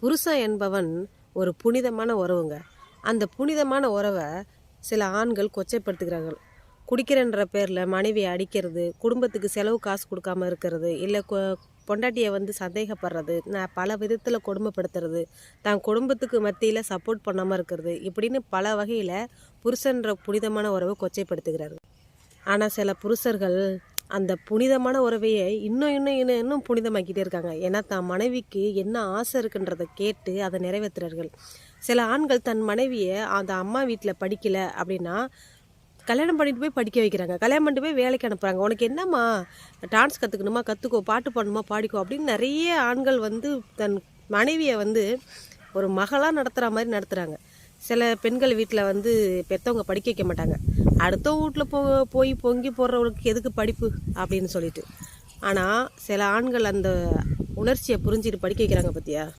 புருஷன் என்பவன் ஒரு புனிதமான உறவுங்க. அந்த புனிதமான உறவை சில ஆண்கள் கொச்சைப்படுத்துகிறார்கள். குடிக்கிறன்ற பேரில் மனைவியை அடிக்கிறது குடும்பத்துக்கு செலவு காசு கொடுக்காம இருக்கிறது இல்லை பொண்டாட்டியை வந்து சந்தேகப்படுறது நான் பல விதத்தில் கொடுமைப்படுத்துறது தான் குடும்பத்துக்கு மத்தியில் சப்போர்ட் பண்ணாமல் இருக்கிறது இப்படின்னு பல வகையில் புருஷன்ற புனிதமான உறவை கொச்சைப்படுத்துகிறார்கள். ஆனால் சில புருஷர்கள் அந்த புனிதமான உறவையை இன்னும் இன்னும் இன்னும் இன்னும் புனிதமாக்கிட்டே இருக்காங்க. ஏன்னா தன் மனைவிக்கு என்ன ஆசை இருக்குன்றதை கேட்டு அதை நிறைவேற்றுறார்கள். சில ஆண்கள் தன் மனைவியை அந்த அம்மா வீட்டில் படிக்கலை அப்படின்னா கல்யாணம் பண்ணிட்டு போய் படிக்க வைக்கிறாங்க. கல்யாணம் பண்ணிட்டு போய் வேலைக்கு அனுப்புகிறாங்க உனக்கு என்னம்மா? டான்ஸ் கற்றுக்கணுமா கற்றுக்கோ பாட்டு பாடணுமா? பாடிக்கோ. அப்படின்னு நிறைய ஆண்கள் வந்து தன் மனைவியை வந்து ஒரு மகளாக நடத்துகிற மாதிரி நடத்துகிறாங்க சில பெண்கள் வீட்டில் வந்து பெற்றவங்க படிக்க வைக்க மாட்டாங்க. அடுத்த வீட்டில் போ போய் பொங்கி போடுறவங்களுக்கு எதுக்கு படிப்பு? அப்படின்னு சொல்லிட்டு. ஆனால் சில ஆண்கள் அந்த உணர்ச்சியை புரிஞ்சுட்டு படிக்க வைக்கிறாங்க பார்த்தியா